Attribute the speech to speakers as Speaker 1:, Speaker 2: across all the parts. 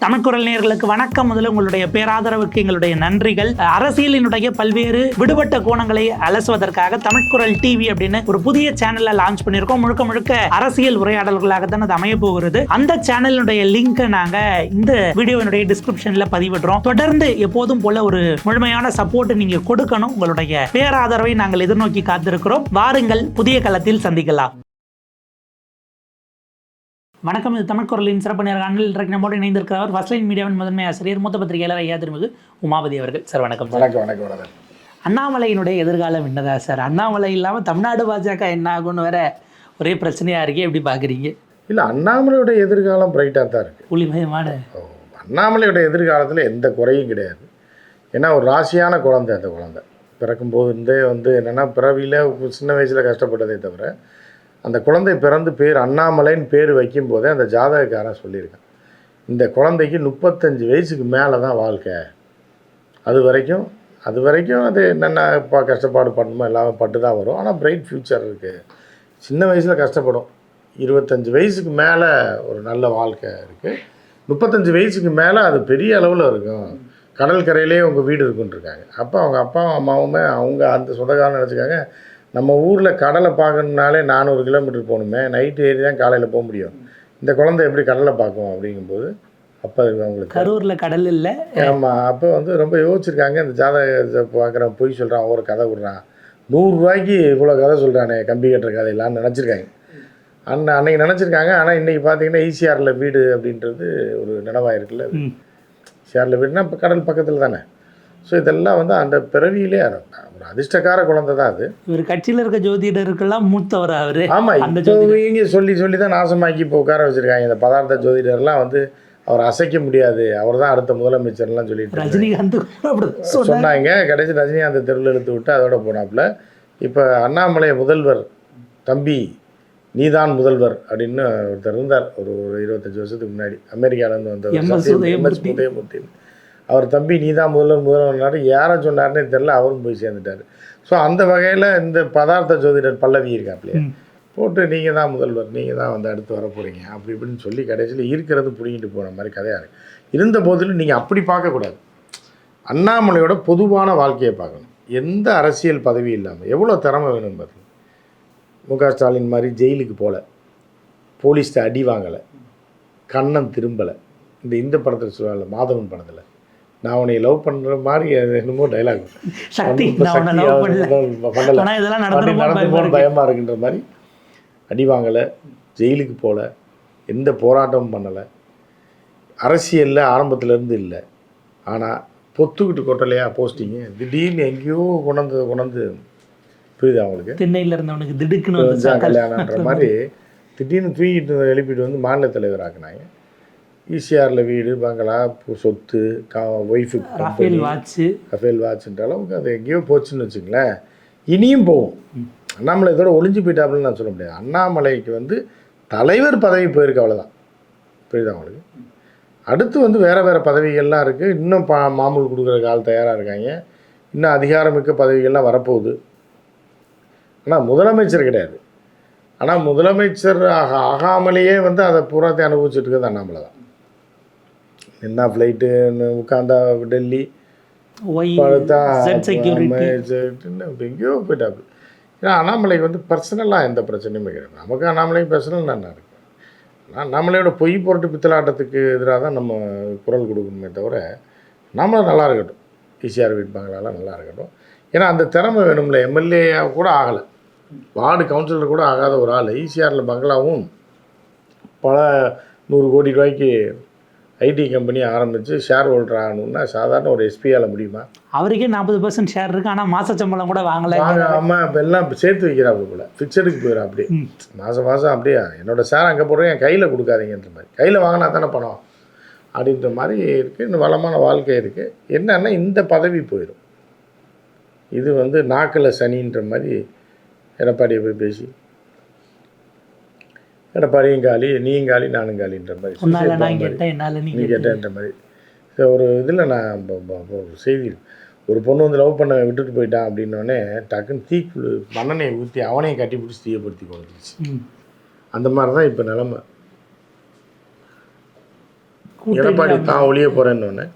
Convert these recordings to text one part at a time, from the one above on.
Speaker 1: தமிழ்குரல் நேர்களுக்கு வணக்கம். முதல்ல உங்களுடைய பேராதரவுக்கு எங்களுடைய நன்றிகள். அரசியலினுடைய பல்வேறு விடுபட்ட கோணங்களை அலசுவதற்காக தமிழ்குரல் டிவி அப்படின்னு ஒரு புதிய சேனலை லான்ச் பண்ணியிருக்கோம். முழுக்க முழுக்க அரசியல் உரையாடல்களாக தான் அது அமைய போகிறது. அந்த சேனலினுடைய லிங்கை நாங்க இந்த வீடியோவினுடைய டிஸ்கிரிப்ஷன்ல பதிவிடுறோம். தொடர்ந்து எப்போதும் போல ஒரு முழுமையான சப்போர்ட் நீங்க கொடுக்கணும். உங்களுடைய பேராதரவை நாங்கள் எதிர்நோக்கி காத்திருக்கிறோம். வாருங்கள் புதிய களத்தில் சந்திக்கலாம். வணக்கம் இது தமிழ் குரலின் சிறப்பு நேர்காணலில் இன்றைக்கு நம்மோடு இணைந்திருக்கிறவர் ஃபர்ஸ்ட் லைன் மீடியாவின் முதன்மை ஆசிரியர் மூத்த பத்திரிகையாளர் ஐயா திருமிகு உமாபதி அவர்கள். சார் வணக்கம்
Speaker 2: வணக்கம் வணக்கம் வணக்கம்.
Speaker 1: அண்ணாமலையினுடைய எதிர்காலம் என்னதா சார்? அண்ணாமலை இல்லாமல் தமிழ்நாடு பாஜக என்ன ஆகும்னு வேற ஒரே பிரச்சனையா இருக்கே எப்படி பார்க்குறீங்க
Speaker 2: இல்லை அண்ணாமலையோட எதிர்காலம் பிரைட்டாக தான் இருக்குது
Speaker 1: புலிமயமான
Speaker 2: அண்ணாமலையோட எதிர்காலத்தில் எந்த குறையும் கிடையாது. ஏன்னா ஒரு ராசியான குழந்தை அந்த குழந்தை. பிறக்கும்போது இருந்தே வந்து என்னென்னா பிறவியில் சின்ன வயசில் கஷ்டப்பட்டதே தவிர அந்த குழந்தை பிறந்து பேர் அண்ணாமலைன்னு பேர் வைக்கும்போதே அந்த ஜாதகக்காரன் சொல்லியிருக்கான். இந்த குழந்தைக்கு முப்பத்தஞ்சு வயசுக்கு மேலே தான் வாழ்க்கை. அது வரைக்கும் அது வரைக்கும் அது என்னென்ன இப்போ கஷ்டப்பாடு பண்ணணுமோ எல்லாமே பட்டு தான் வரும். ஆனால் பிரைட் ஃப்யூச்சர் இருக்குது சின்ன வயசில் கஷ்டப்படும். இருபத்தஞ்சி வயசுக்கு மேலே ஒரு நல்ல வாழ்க்கை இருக்குது முப்பத்தஞ்சு வயசுக்கு மேலே அது பெரிய அளவில் இருக்கும். கடல் கரையிலே உங்கள் வீடு இருக்குன்ட்ருக்காங்க அப்போ அவங்க அப்பாவும் அம்மாவுமே அவங்க அந்த சொந்தக்காரன் நினச்சிக்காங்க நம்ம ஊரில் கடலை பார்க்கணுனாலே நானூறு கிலோமீட்டர் போகணுமே. நைட்டு ஏறி தான் காலையில் போக முடியும். இந்த குழந்தை எப்படி கடலை பார்க்கும் அப்படிங்கும்போது அப்போ அவங்களுக்கு
Speaker 1: கரூர்ல கடல் இல்லை.
Speaker 2: ஆமாம் அப்போ வந்து ரொம்ப யோசிச்சிருக்காங்க. இந்த ஜாதகத்தை பார்க்குறேன் பொய் சொல்கிறான் ஒரு கதை விட்றான். நூறுரூவாய்க்கு இவ்வளோ கதை சொல்கிறானே கம்பி கட்டுற கதையெல்லாம் நினச்சிருக்காங்க. அன்ன அன்னைக்கு நினச்சிருக்காங்க. ஆனால் இன்றைக்கி பார்த்தீங்கன்னா ஈசிஆரில் வீடு அப்படின்றது ஒரு நினைவாக இருக்குல்ல. ஈசிஆரில் வீடுனா இப்போ கடல் பக்கத்தில் தானே? ஸோ இதெல்லாம் வந்து அந்த பிறவியிலே ஒரு அதிர்ஷ்டக்கார குழந்தை தான் அது.
Speaker 1: இவர் கட்சியில் இருக்க ஜோதிடருக்கெல்லாம் மூத்தவர் அவரு.
Speaker 2: ஆமாம்
Speaker 1: அந்த
Speaker 2: இவங்க சொல்லி சொல்லி தான் நாசமாக்கி இப்போ உட்கார வச்சுருக்காங்க. இந்த பதார்த்த ஜோதிடர்லாம் வந்து அவர் அசைக்க முடியாது. அவர் தான் அடுத்த முதலமைச்சர்லாம் சொல்லிட்டு
Speaker 1: ரஜினிகாந்த்
Speaker 2: சொன்னாங்க. கடைசி ரஜினிகாந்த் தெருவில் இழுத்து விட்டு அதோட போனாப்புல. இப்போ அண்ணாமலை முதல்வர் தம்பி நீதான் முதல்வர் அப்படின்னு ஒருத்தர் இருந்தார். ஒரு ஒரு இருபத்தஞ்சி வருஷத்துக்கு முன்னாடி. அமெரிக்காவிலேருந்து வந்தவர்
Speaker 1: எம்.எஸ்.
Speaker 2: அவர் தம்பி நீதான் முதல்வர் முதல்வர்னாரு யாரை சொன்னார்னே தெரில அவரும் போய் சேர்ந்துட்டார். ஸோ அந்த வகையில் இந்த பதார்த்த ஜோதிடர் பல்லவி இருக்காப்லையே. போட்டு நீங்கள் தான் முதல்வர் நீங்கள் தான் வந்து அடுத்து வர போகிறீங்க அப்படி இப்படின்னு சொல்லி கடைசியில் இருக்கிறது பிடிங்கிட்டு போன மாதிரி கதையாக இருக்கு. இருந்த போதிலும் நீங்கள் அப்படி பார்க்கக்கூடாது அண்ணாமலையோட பொதுவான வாழ்க்கையை பார்க்கணும். எந்த அரசியல் பதவி இல்லாமல் எவ்வளோ திறமை வேணும் பாருங்க மு க ஸ்டாலின் மாதிரி ஜெயிலுக்கு போகல போலீஸ்ட்ட அடி வாங்கலை கண்ணன் திரும்பலை. இந்த இந்த படத்தில் சொல்லுவாங்கல்ல மாதவன் படத்தில். நான் உன்னை லவ் பண்ணுற மாதிரி என்னமோ டைலாக்
Speaker 1: சக்தி பண்ணல. இதெல்லாம்
Speaker 2: நடந்து போன. பயமாக இருக்குன்ற மாதிரி அடி வாங்கலை ஜெயிலுக்கு போகல எந்த போராட்டமும் பண்ணலை. அரசியலில் ஆரம்பத்துலேருந்து இல்லை. ஆனால் பொத்துக்கிட்டு கொட்டலையா போஸ்டிங்கு திடீர்னு எங்கேயோ கொண்டாந்து கொண்டாந்து புரியுது அவங்களுக்கு
Speaker 1: திண்ணையில இருந்தவனுக்கு திடுக்குன்னு.
Speaker 2: கல்யாணன்ற மாதிரி திடீர்னு தூக்கிட்டு எழுப்பிட்டு வந்து மாநில தலைவர் ஆக்குனாங்க. ஈசிஆரில் வீடு பங்களா சொத்து கா ஒய்ஃபுக்கு
Speaker 1: ரஃபேல் வாட்ச்
Speaker 2: ரஃபேல் வாட்ச்ன்ற அளவுக்கு அது எங்கேயோ போச்சுன்னு வச்சுங்களேன் இனியும் போகும். அண்ணாமலை இதோட ஒளிஞ்சு போயிட்டாப்புலன்னு நான் சொல்ல முடியாது. அண்ணாமலைக்கு வந்து தலைவர் பதவி போயிருக்கு அவ்வளோதான் புரியுதா அவங்களுக்கு அடுத்து வந்து வேறு வேறு பதவிகள்லாம் இருக்குது இன்னும் பா மாமூல் கொடுக்குறக்கு ஆள் தயாராக இருக்காங்க. இன்னும் அதிகாரமிக்க பதவிகள்லாம் வரப்போகுது. ஆனால் முதலமைச்சர் கிடையாது. ஆனால் முதலமைச்சர் ஆக ஆகாமலேயே வந்து அதை பூராத்தை அனுபவிச்சுட்டு இருக்கிறது அண்ணாமலை தான். என்ன ஃப்ளைட்டு உட்காந்தா டெல்லி? படுத்தா எங்கேயோ போயிட்டாப்பு ஏன்னா அண்ணாமலைக்கு வந்து பர்சனலாக எந்த பிரச்சனையுமே கிடையாது. நமக்கு அண்ணாமலைக்கு பர்சனல் நல்லா இருக்கு. ஆனால் அண்ணாமலையோட பொய் பொருட்டு பித்தலாட்டத்துக்கு எதிராக தான் நம்ம குரல் கொடுக்கணுமே தவிர அண்ணாமலை நல்லா இருக்கட்டும். ஈசிஆர் வீட் பங்களாலாம் நல்லா இருக்கட்டும். ஏன்னா அந்த திறமை வேணும்ல. எம்எல்ஏ கூட ஆகலை. வார்டு கவுன்சிலர் கூட ஆகாத ஒரு ஆள் ஈசிஆரில் பங்களாவும் பல நூறு கோடி ரூபாய்க்கு ஐடி கம்பெனி ஆரம்பித்து ஷேர் ஹோல்டர் ஆகணும்னா சாதாரண ஒரு எஸ்பியால் முடியுமா?
Speaker 1: அவருக்கே நாற்பது பர்சன்ட் ஷேர் இருக்கு. ஆனா மாச சம்பளம் கூட வாங்கல.
Speaker 2: வாங்காமல் இப்போ எல்லாம் சேர்த்து வைக்கிறாப்புல போல. ஃபிக்ஸடுக்கு போயிடும் அப்படியே
Speaker 1: ம்.
Speaker 2: மாதம் மாதம் அப்படியே? என்னோட ஷேர் அங்கே போடுறேன் என் கையில் கொடுக்காதீங்கன்ற மாதிரி. கையில் வாங்கினா தானே பணம்? அப்படின்ற மாதிரி இருக்குது இன்னும் வளமான வாழ்க்கை இருக்குது என்னன்னா இந்த பதவி போயிடும் இது வந்து நாக்கில் சனின்ற மாதிரி எடப்பாடியை போய் பேசி எடப்பாடியும் காலி நீயும் காலி நானும் காலின்ற மாதிரி.
Speaker 1: நீ
Speaker 2: நீ
Speaker 1: கேட்ட
Speaker 2: கேட்டேன்ற மாதிரி. சரி, ஒரு இதில் நான் செய்தி ஒரு பொண்ணு வந்து லவ் பண்ண விட்டுட்டு போயிட்டான் அப்படின்னோடனே டக்குன்னு தீக்குழு மண்ணெண்ணெயை ஊற்றி அவனையும் கட்டி பிடிச்சி தீயப்படுத்தி கொண்டுருச்சு. அந்த மாதிரி தான் இப்போ நிலமை. எடப்பாடி தான் ஒளிய போகிறேன்னு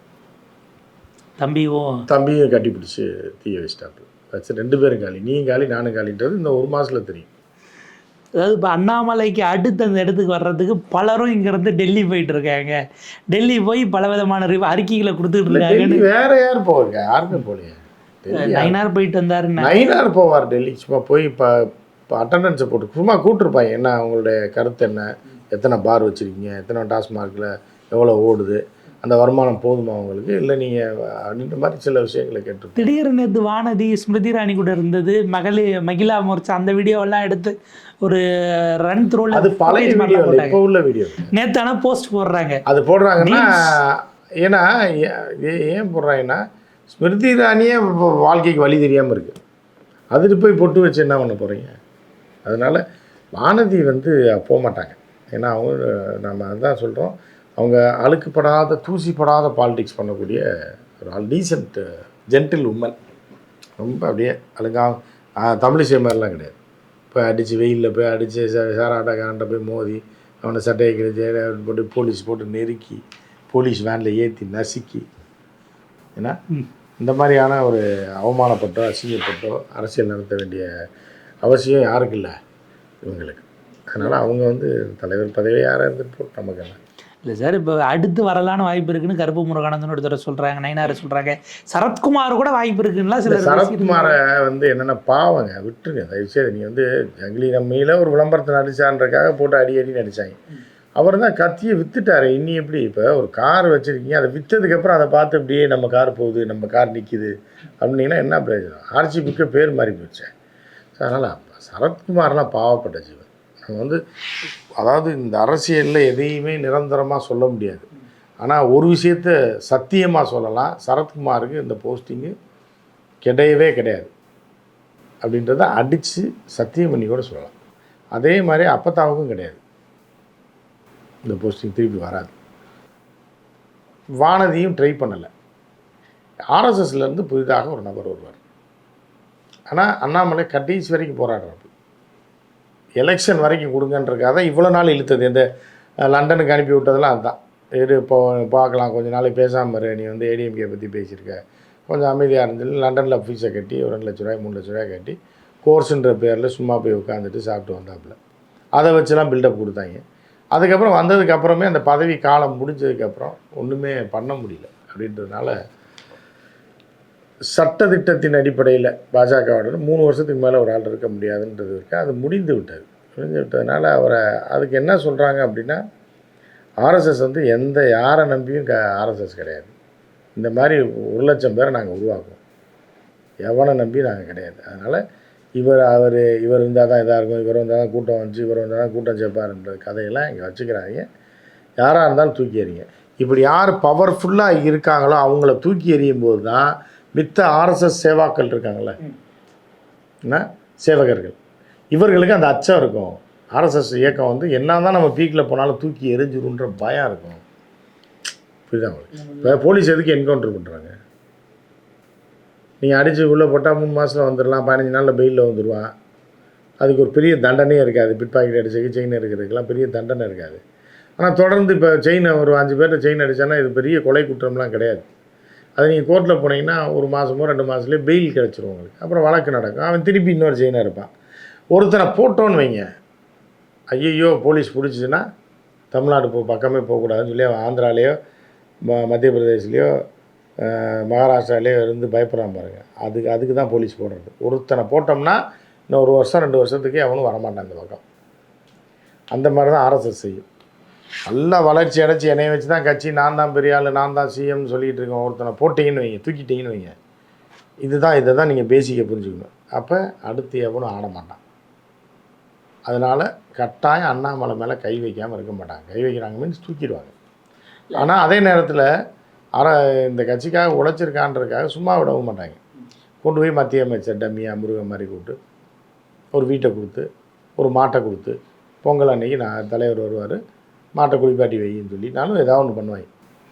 Speaker 1: தம்பி ஓ
Speaker 2: தம்பியும் கட்டி பிடிச்சி தீய வச்சிட்டாப்பு வச்சு ரெண்டு பேரும் காலி நீயும் காலி நானும் காலின்றது இந்த ஒரு மாசத்துல தெரியும்.
Speaker 1: அதாவது இப்போ அண்ணாமலைக்கு அடுத்து அந்த இடத்துக்கு வர்றதுக்கு பலரும் இங்கேருந்து டெல்லி போயிட்டு இருக்காங்க. டெல்லி போய் பல விதமான அறிக்கைகளை கொடுத்துட்டு இருக்காங்க
Speaker 2: வேற யார் போவாங்க? யாருமே போகலையே.
Speaker 1: நைனார் போயிட்டு வந்தாருன்னு
Speaker 2: நைனார் போவார் டெல்லி. சும்மா போய் இப்போ அட்டண்டன்ஸை போட்டு சும்மா கூப்பிட்டுருப்பாங்க. என்ன அவங்களுடைய கருத்து என்ன? எத்தனை பார் வச்சுருக்கீங்க? எத்தனை டாஸ்மார்க்கில் எவ்வளோ ஓடுது? அந்த வருமானம் போதுமா அவங்களுக்கு இல்லை நீங்கள் அப்படின்ற மாதிரி சில விஷயங்களை கேட்டு
Speaker 1: திடீர்னு நேத்து வானதி ஸ்மிருதி இராணி கூட இருந்தது. மகளி மகிழா மோர்ச்சா அந்த வீடியோவெல்லாம் எடுத்து ஒரு ரன் த்ரோல
Speaker 2: அது பழைய வீடியோ இப்போ உள்ள வீடியோ
Speaker 1: நேத்து ஆனா போஸ்ட் போடுறாங்க.
Speaker 2: அது போடுறாங்கன்னா ஏன்னா ஏன் போடுறாங்கன்னா ஸ்மிருதி இரானியே வாழ்க்கைக்கு வழி தெரியாமல் இருக்கு. அதுக்கு போய் பொட்டு வச்சு என்ன பண்ண போகிறீங்க அதனால வானதி வந்து போக மாட்டாங்க ஏன்னா அவங்க நம்ம அதுதான் சொல்கிறோம் அவங்க அழுக்குப்படாத தூசிப்படாத பாலிடிக்ஸ் பண்ணக்கூடிய ஒரு ஆள் டீசென்ட் ஜென்டில் உமன் ரொம்ப அப்படியே அழுக்கா ஆ, தமிழிசை மாதிரிலாம் கிடையாது. போய் அடித்து வெயிலில் போய் அடித்து சாராட்டக்காரன்ட்ட போய் மோதி அவனை சட்டையை கிழிச்சு போட்டு போலீஸ் போட்டு நெருக்கி போலீஸ் வேனில் ஏற்றி நசுக்கி. ஏன்னா. இந்த மாதிரியான ஒரு அவமானப்பட்டோ அசிங்கப்பட்டோ அரசியல் நடத்த வேண்டிய அவசியம் யாருக்கு இல்லை இவங்களுக்கு. அதனால் அவங்க வந்து தலைவர் பதவி யாராக இருந்துட்டு நமக்கு என்ன?
Speaker 1: இல்லை சார் இப்போ அடுத்து வரலான்னு வாய்ப்பு இருக்குன்னு கருப்பு முருகானந்தன் ஒருத்தர் சொல்றாங்க நைனார் சொல்றாங்க. சரத்குமார் கூட வாய்ப்பு இருக்குன்னுலாம்
Speaker 2: இந்த
Speaker 1: சிலர்
Speaker 2: சரத்குமாரை வந்து என்னென்ன பாவங்க விட்டுருங்க தயவுசெய்து. நீ வந்து ஜங்கிலி நம்மையில் ஒரு விளம்பரத்தை நடிச்சான்றக்காக போட்டு அடி அடி நடிச்சாங்க. அவர் தான் கத்தியை வித்துட்டாரு. இன்னி எப்படி இப்போ ஒரு கார் வச்சுருக்கீங்க அதை விற்றதுக்கப்புறம் அதை பார்த்து அப்படியே நம்ம கார் போகுது நம்ம கார் நிற்கிது அப்படின்னீங்கன்னா என்ன பிரயோஜனம்? ஆர்சி புக்கே பேர் மாறி போச்சு. ஸோ அதனால் சரத்குமார்லாம் பாவப்பட்ட ஜீவன். நம்ம வந்து அதாவது இந்த அரசியலில் எதையுமே நிரந்தரமாக சொல்ல முடியாது. ஆனால் ஒரு விஷயத்த சத்தியமாக சொல்லலாம். சரத்குமாருக்கு இந்த போஸ்டிங்கு கிடையவே கிடையாது. அப்படின்றத அடித்து சத்தியம் பண்ணி கூட சொல்லலாம். அதே மாதிரி அப்பத்தாவுக்கும் கிடையாது. இந்த போஸ்டிங் திருப்பி வராது. வானதியும் ட்ரை பண்ணலை. ஆர்எஸ்எஸ்லேருந்து புதிதாக ஒரு நபர் வருவார் ஆனால் அண்ணாமலை கடைசி வரைக்கும் போராடுறாரு எலெக்ஷன் வரைக்கும் கொடுங்கன்றக்காக தான் இவ்வளோ நாள் இழுத்தது. இந்த லண்டனுக்கு அனுப்பி விட்டதெல்லாம் அதுதான். இது இப்போ பார்க்கலாம். கொஞ்ச நாளைக்கு பேசாமல் இரு. நீ வந்து ஏடிஎம்கே பற்றி பேசியிருக்க. கொஞ்சம் அமைதியாக இருந்து லண்டனில் ஃபீஸை கட்டி ஒரு ரெண்டு லட்ச ரூபாய் மூணு லட்ச ரூபாய் கட்டி கோர்ஸுன்ற பேரில் சும்மா போய் உட்காந்துட்டு சாப்பிட்டு வந்தாப்புல. அதை வச்சுலாம் பில்டப் கொடுத்தாங்க. அதுக்கப்புறம் வந்ததுக்கப்புறமே அந்த பதவி காலம் முடிஞ்சதுக்கப்புறம் ஒன்றுமே பண்ண முடியல. அப்படின்றதுனால சட்டதிட்டத்தின் அடிப்படையில் பாஜகவோட மூணு வருஷத்துக்கு மேலே ஒரு ஆள் இருக்க முடியாதுன்றது இருக்கு. அது முடிந்து விட்டது. முடிந்து விட்டதுனால அவரை அதுக்கு என்ன சொல்கிறாங்க அப்படின்னா ஆர்எஸ்எஸ் வந்து எந்த யாரை நம்பியும் க ஆர்எஸ்எஸ் கிடையாது. இந்த மாதிரி ஒரு லட்சம் பேரை நாங்கள் உருவாக்குவோம் எவனை நம்பி நாங்கள் கிடையாது. அதனால் இவர் அவர் இவர் இருந்தால் தான் இதாக இருக்கும். இவர் வந்தால் தான் கூட்டம் வந்துச்சு. இவர் வந்தால் தான் கூட்டம் சேர்ப்பாருன்ற கதையெல்லாம் இங்கே வச்சுக்கிறாங்க. யாராக இருந்தாலும் தூக்கி எறிங்க. இப்படி யார் பவர்ஃபுல்லாக இருக்காங்களோ அவங்கள தூக்கி எறியும் போது தான் மித்த ஆர்எஸ்எஸ் சேவாக்கள் இருக்காங்கள்ல என்ன? சேவகர்கள். இவர்களுக்கு அந்த அச்சம் இருக்கும். ஆர்எஸ்எஸ் இயக்கம் வந்து என்ன தான் நம்ம பீக்கில் போனாலும் தூக்கி எரிஞ்சிருன்ற பயம் இருக்கும். புரியுதா உங்களுக்கு? இப்போ போலீஸ் எதுக்கு என்கவுண்டர் பண்ணுறாங்க நீங்கள் அடித்து உள்ளே போட்டால் மூணு மாதத்தில் வந்துடலாம் பதினஞ்சு நாளில் பெயிலில் வந்துடுவான் அதுக்கு ஒரு பெரிய தண்டனையே இருக்காது. பிட் பாக்கெட் அடிச்சதுக்கு செயின் எடுக்கிறதுக்கெல்லாம் பெரிய தண்டனை இருக்காது. ஆனால் தொடர்ந்து இப்போ செயின் ஒரு அஞ்சு பேர்ட்ட செயின் அடிச்சானா இது பெரிய கொலை குற்றம்லாம் கிடையாது. அது நீங்கள் கோர்ட்டில் போனீங்கன்னா ஒரு மாதமோ ரெண்டு மாதத்துலேயே பெயில் கிடச்சிரும் உங்களுக்கு. அப்புறம் வழக்கு நடக்கும். அவன் திருப்பி இன்னொரு செயினாக இருப்பான். ஒருத்தனை போட்டோன்னு வைங்க. ஐயையோ போலீஸ் பிடிச்சிச்சின்னா தமிழ்நாடு போ பக்கமே போகக்கூடாதுன்னு சொல்லி அவன் ஆந்திராலேயோ ம மத்திய பிரதேஷ்லேயோ மகாராஷ்டிராலேயோ இருந்து பயப்படுறான் பாருங்கள் அதுக்கு அதுக்கு தான் போலீஸ் போடுறது. ஒருத்தனை போட்டோம்னா இன்னும் ஒரு வருஷம் ரெண்டு வருஷத்துக்கு அவனும் வரமாட்டான் அந்த பக்கம். அந்த மாதிரி தான் ஆர்எஸ்எஸ் செய்யும். நல்லா வளர்ச்சி அடைச்சி என்னைய வச்சு தான் கட்சி. நான் தான் பெரிய ஆள் நான் தான் சிஎம்னு சொல்லிட்டு இருக்கேன். ஒருத்தனை போட்டிங்கன்னு வைங்க தூக்கிட்டீங்கன்னு வைங்க. இதுதான் இதை தான் நீங்கள் பேசிக்க புரிஞ்சுக்கணும். அப்போ அடுத்து எவனும் ஆட மாட்டான். அதனால் கட்டாயம் அண்ணாமலை மேலே கை வைக்காமல் இருக்க மாட்டாங்க. கை வைக்கிறாங்க மீன்ஸ் தூக்கிடுவாங்க. ஆனால் அதே நேரத்தில் அற இந்த கட்சிக்காக உழைச்சிருக்கான்றதுக்காக சும்மா விடவும் மாட்டாங்க. கொண்டு போய் மத்திய அமைச்சர் டம்மியா முருகன் மாதிரி கூப்பிட்டு ஒரு வீட்டை கொடுத்து ஒரு மாட்டை கொடுத்து பொங்கல் அன்னைக்கு நான் தலைவர் வருவார். மாட்டை குளிப்பாட்டி வையின்னு சொல்லி நானும் ஏதாவது ஒன்று பண்ணுவாங்க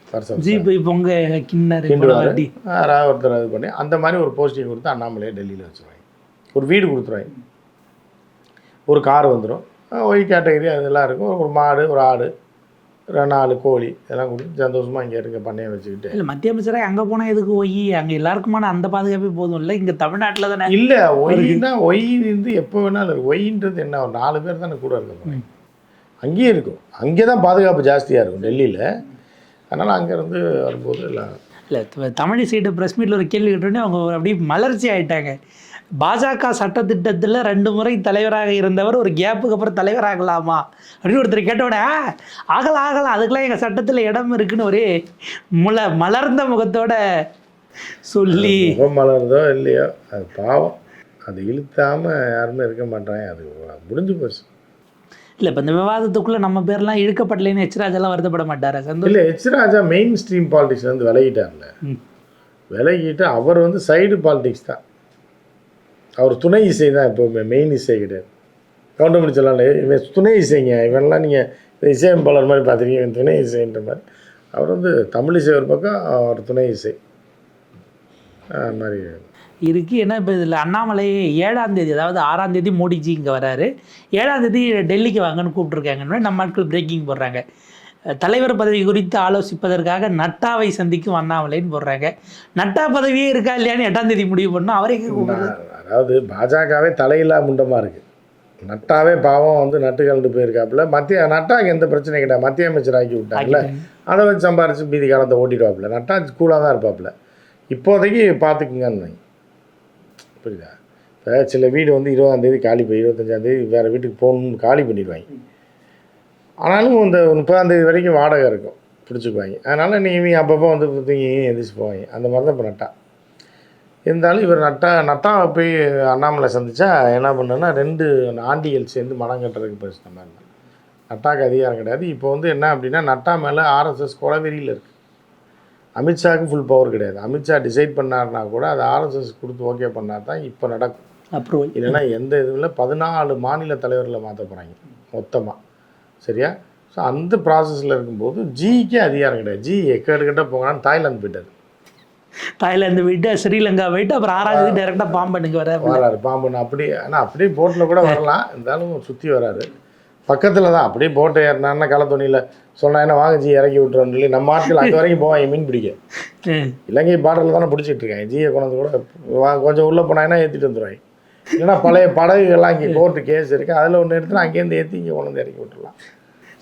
Speaker 2: வருஷம்
Speaker 1: ஜீப் பொங்க கிண்ணறு
Speaker 2: கிண்டுவாரு. யாராவது ஒருத்தர் இது பண்ணி அந்த மாதிரி ஒரு போஸ்டிங் கொடுத்து அண்ணாமலையை டெல்லியில் வச்சுருவாங்க ஒரு வீடு கொடுத்துருவாங்க ஒரு கார் வந்துடும் ஒய் கேட்டகரி அதெல்லாம் இருக்கும். ஒரு மாடு ஒரு ஆடு ஒரு நாலு கோழி இதெல்லாம் கொடுத்து சந்தோஷமாக இங்கே இருக்க பண்ணையை வச்சுக்கிட்டு.
Speaker 1: இல்லை மத்திய அமைச்சராக அங்கே போனால் எதுக்கு ஒய் அங்கே எல்லாருக்குமான அந்த பாதுகாப்பே போதும் இல்லை? இங்கே தமிழ்நாட்டில் தானே
Speaker 2: இல்லை ஒய்னா ஒய் வந்து எப்போ வேணாலும் ஒய்ன்றது என்ன ஒரு நாலு பேர் தானே கூட இருக்க போகிறாங்க அங்கேயே இருக்கும். அங்கே தான் பாதுகாப்பு ஜாஸ்தியாக இருக்கும் டெல்லியில். அதனால் அங்கேருந்து வரும்போது எல்லாம்
Speaker 1: இல்லை தமிழ் சைடு ப்ரெஸ் மீட்டில் ஒரு கேள்வி கேட்டோடனே அவங்க அப்படியே மலர்ச்சி ஆயிட்டாங்க. பாஜக சட்டத்திட்டத்தில் ரெண்டு முறை தலைவராக இருந்தவர் ஒரு கேப்புக்கு அப்புறம் தலைவர் ஆகலாமா அப்படின்னு ஒருத்தர் கேட்டோடனே "ஆ, ஆகலாம் ஆகலாம். அதுக்கெல்லாம் எங்கள் சட்டத்தில் இடம் இருக்குன்னு ஒரே முல மலர்ந்த முகத்தோட சொல்லி.
Speaker 2: மலருதோ இல்லையோ அது பாவம். அது இழுத்தாமல் யாருமே இருக்க மாட்டாங்க. அது முடிஞ்சு போச்சு.
Speaker 1: இல்லை இப்போ இந்த விவாதத்துக்குள்ளே நம்ம பேர்லாம் இழுக்கப்படலைன்னு எச்ராஜெல்லாம் வருத்தப்பட மாட்டாரா சந்தோஷ்?
Speaker 2: இல்லை எச் ராஜா மெயின் ஸ்ட்ரீம் பாலிடிக்ஸ்லேருந்து விலகிட்டார்ல.
Speaker 1: ம்.
Speaker 2: விலகிட்டு அவர் வந்து சைடு பாலிடிக்ஸ் தான். அவர் துணை இசை தான் எப்போவுமே மெயின் இசை கிடையாது. கவுண்டமணி இவன் துணை இசைங்க. இவன்லாம் நீங்கள் இசையமைப்பாளர் மாதிரி பார்த்துருக்கீங்க. இவன் துணை இசைன்ற மாதிரி. அவர் வந்து தமிழ் இசை ஒரு பக்கம் அவர் துணை இசை. அது மாதிரி.
Speaker 1: இருக்கு. ஏன்னா இப்போ இதில் அண்ணாமலை ஏழாம் தேதி அதாவது ஆறாம் தேதி மோடிஜி இங்கே வராரு. ஏழாம் தேதி டெல்லிக்கு வாங்கன்னு கூப்பிட்ருக்காங்கன்னு நம்ம ஆட்கள் பிரேக்கிங் போடுறாங்க. தலைவர் பதவி குறித்து ஆலோசிப்பதற்காக நட்டாவை சந்திக்கும் அண்ணாமலைன்னு போடுறாங்க. நட்டா பதவியே இருக்கா இல்லையான்னு எட்டாம் தேதி முடிவு பண்ணோம் அவரே?
Speaker 2: அதாவது பாஜகவே தலையில்லா முண்டமாக இருக்குது நட்டாவே பாவம் வந்து நட்டு கலந்து போயிருக்காப்புல. மத்திய நட்டாக்கு எந்த பிரச்சனையும் கிடையாது. மத்திய அமைச்சர் ஆக்கி விட்டாங்கல்ல அதை வச்சு சம்பாரிச்சு மீதி காலத்தை ஓட்டிடுவாப்புல. நட்டா கூலாக தான் இருப்பாப்புல. இப்போதைக்கு பார்த்துக்குங்கன்னு. புரியுதா? இப்போ சில வீடு வந்து இருபதாந்தேதி காலி போய் இருபத்தஞ்சாந்தேதி வேறு வீட்டுக்கு போகணும்னு காலி பண்ணிடுவாங்க. ஆனாலும் இந்த முப்பதாந்தேதி வரைக்கும் வாடகை இருக்கும். பிடிச்சிக்குவாங்க. அதனால் நீ இவங்க அப்பப்போ வந்து தூங்கி எந்திரிச்சு போவாங்க. அந்த மாதிரி தான் இப்போ நட்டா. இருந்தாலும் இவர் நட்டா நட்டாவை போய் அண்ணாமலை சந்தித்தா என்ன பண்ணுன்னா ரெண்டு ஆண்டிகள் சேர்ந்து மடம் கட்டுறதுக்கு பேசின மாதிரி தான் நட்டாக்கு அதிகாரம் கிடையாது. இப்போ வந்து என்ன அப்படின்னா நட்டா மேலே ஆர்எஸ்எஸ் குலவெறியில் இருக்குது அமித்ஷாவுக்கு ஃபுல் பவர் கிடையாது. அமித்ஷா டிசைட் பண்ணாருனா கூட அது ஆர்எஸ்எஸ் கொடுத்து ஓகே பண்ணால் தான் இப்போ நடக்கும்.
Speaker 1: அப்ரூவல்
Speaker 2: இல்லைன்னா எந்த இதுவில் பதினாலு மாநில தலைவர்களை மாற்ற போகிறாங்க மொத்தமாக சரியா? ஸோ அந்த ப்ராசஸில் இருக்கும்போது ஜிக்கே அதிகாரம் கிடையாது. ஜி எக்கேடு கிட்ட போங்கன்னு தாய்லாந்து போயிட்டார்.
Speaker 1: தாய்லாந்து போயிட்டு ஸ்ரீலங்கா போயிட்டு அப்புறம் ஆறாம் தேதி டைரெக்டாக பாம்பனுக்கு வர
Speaker 2: வராரு பாம்புன்னு அப்படியே ஆனால் அப்படியே போட்டில் கூட வரலாம். இருந்தாலும் சுற்றி வராரு பக்கத்தில் தான். அப்படியே போட்டை ஏறினான்னா களத்துணியில் சொன்னா என்ன? வாங்க ஜி இறக்கி விட்டுறோன்னு சொல்லி நம்ம ஆட்கள் அங்கே வரைக்கும் போவாங்க. மீன் பிடிக்க. இலங்கை பார்டரில் தானே பிடிச்சிட்டு இருக்காங்க. ஜியை கொண்டு கூட கொஞ்சம் உள்ளே போனாங்கன்னா ஏற்றிட்டு வந்துடுவாங்க இல்லைன்னா பழைய படகுகள்லாம் இங்கே கோர்ட்டு கேஸ் இருக்குது அதில் ஒன்று எடுத்துனா அங்கேருந்து ஏற்றி இங்கே கொண்டு வந்து இறக்கி விட்டுறலாம்.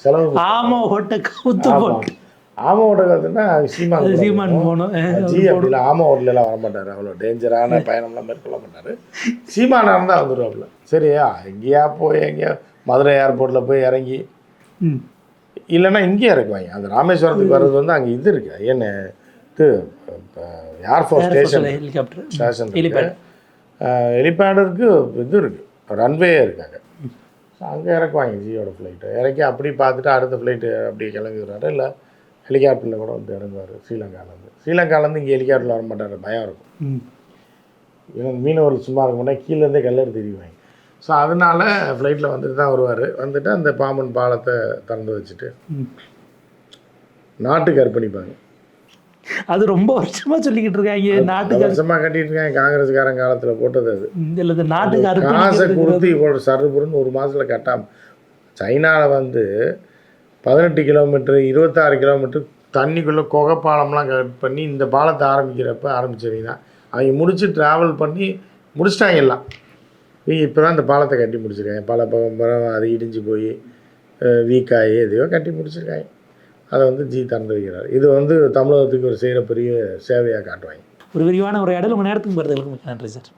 Speaker 2: செலவு
Speaker 1: ஆமா ஹோட்ட கவுத்து போட்டு.
Speaker 2: ஆம சீமான் கூட
Speaker 1: சீமான்
Speaker 2: இருக்கும்.
Speaker 1: போகணும்
Speaker 2: ஜி அப்படிலாம் ஆம ஓட்டலாம் வர மாட்டார் அவ்வளோ டேஞ்சரான பயணம்லாம் மேற்கொள்ள மாட்டார். சீமானா இருந்தால் வந்துடுவாப்புல சரியா? எங்கேயா போய் எங்கேயா மதுரை ஏர்போர்ட்டில் போய் இறங்கி. இல்லைன்னா இங்கேயே இறக்குவாங்க. அந்த ராமேஸ்வரத்துக்கு வர்றது வந்து அங்கே இது இருக்குது என்ன இது air force station
Speaker 1: helicopter
Speaker 2: station
Speaker 1: Helipad.
Speaker 2: Helipad இருக்குது இது இருக்குது ரன்வே இருக்காங்க ஸோ அங்கே இறக்குவாங்க ஜியோட ஃப்ளைட்டு இறக்கி அப்படி பார்த்துட்டு அடுத்த ஃப்ளைட்டு அப்படி கிளம்பிடுறாரு. இல்லை ஹெலிகாப்டரில் கூட வந்து இறங்குவார் ஸ்ரீலங்காலேருந்து ஸ்ரீலங்காலேருந்து இங்கே ஹெலிகாப்டரில் வர மாட்டார் பயம் இருக்கும். மீனவர்கள் சும்மா இருக்க மாட்டா கீழேருந்தே கல்லெடுத்து தெரியுவாங்க ஸோ அதனால ஃப்ளைட்டில் வந்துட்டு தான் வருவார். வந்துட்டு அந்த பாம்பன் பாலத்தை திறந்து வச்சுட்டு. நாட்டுக்கு அர்ப்பணிப்பாங்க.
Speaker 1: அது ரொம்ப வருஷமா சொல்லிக்கிட்டு இருக்காங்க. நாட்டுக்கு
Speaker 2: வருஷமாக கட்டிட்டு இருக்காங்க. காங்கிரஸ்காரன் காலத்தில் போட்டது அது.
Speaker 1: இல்ல நாட்டுக்கு
Speaker 2: காசை கொடுத்து இவ்வளோ சர்வருன்னு ஒரு மாதத்தில் கட்டாம சைனாவில் வந்து பதினெட்டு கிலோமீட்டர் இருபத்தாறு கிலோமீட்டர் தண்ணிக்குள்ளே குகை பாலம்லாம் கட் பண்ணி இந்த பாலத்தை ஆரம்பிக்கிறப்ப ஆரம்பிச்சவங்க தான். அவங்க முடிச்சு ட்ராவல் பண்ணி முடிச்சிட்டாங்க எல்லாம். இப்போ தான் அந்த பாலத்தை கட்டி முடிச்சிருக்காங்க. பல பக்கம் அது இடிஞ்சு போய் வீக்காகி எதையோ கட்டி முடிச்சிருக்காங்க. அதை வந்து ஜி திறந்து வைக்கிறார் இது வந்து தமிழகத்துக்கு ஒரு செய்கிற பெரிய சேவையாக காட்டுவாங்க.
Speaker 1: ஒரு விரிவான உரையாடல். உங்க நேரத்துக்கு வருதுகளுக்கு நன்றி சார்.